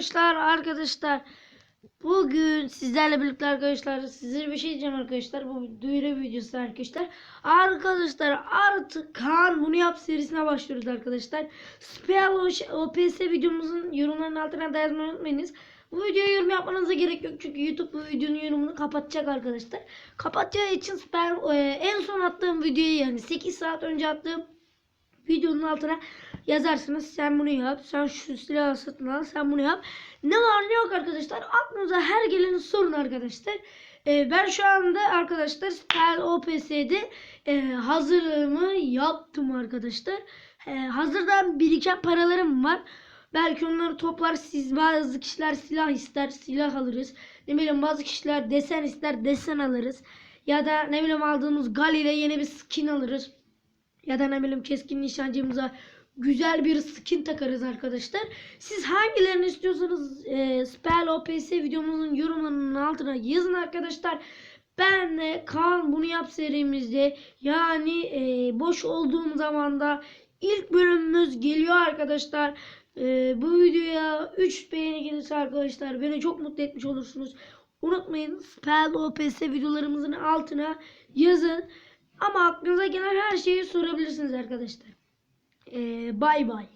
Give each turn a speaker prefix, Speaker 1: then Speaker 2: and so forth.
Speaker 1: arkadaşlar arkadaşlar. Bugün sizlerle birlikte arkadaşlar size bir şey diyeceğim arkadaşlar. Bu duyuru videosu arkadaşlar. Arkadaşlar artık Kaan bunu yap serisine başlıyoruz arkadaşlar. Spell OPS videomuzun yorumların altına da yazmayı unutmayınız. Bu videoya yorum yapmanıza gerek yok çünkü YouTube bu videonun yorumunu kapatacak arkadaşlar. Kapatacağı için Spell e, en son attığım videoyu yani 8 saat önce attığım videonun altına yazarsınız. Sen bunu yap. Sen şu silahı satın al. Sen bunu yap. Ne var ne yok arkadaşlar. Aklınıza her geleni sorun arkadaşlar. Ee, ben şu anda arkadaşlar Spell OPS'de e, hazırlığımı yaptım arkadaşlar. E, hazırdan biriken paralarım var. Belki onları toplar siz bazı kişiler silah ister silah alırız. Ne bileyim bazı kişiler desen ister desen alırız. Ya da ne bileyim aldığımız gal ile yeni bir skin alırız. Ya da ne bileyim keskin nişancımıza güzel bir skin takarız arkadaşlar. Siz hangilerini istiyorsanız e, Spell OPS videomuzun yorumlarının altına yazın arkadaşlar. Ben de Kaan bunu yap serimizde yani e, boş olduğum zaman da ilk bölümümüz geliyor arkadaşlar. E, bu videoya 3 beğeni gelirse arkadaşlar beni çok mutlu etmiş olursunuz. Unutmayın Spell OPS videolarımızın altına yazın. Ama aklınıza gelen her şeyi sorabilirsiniz arkadaşlar. Ee, bay bay.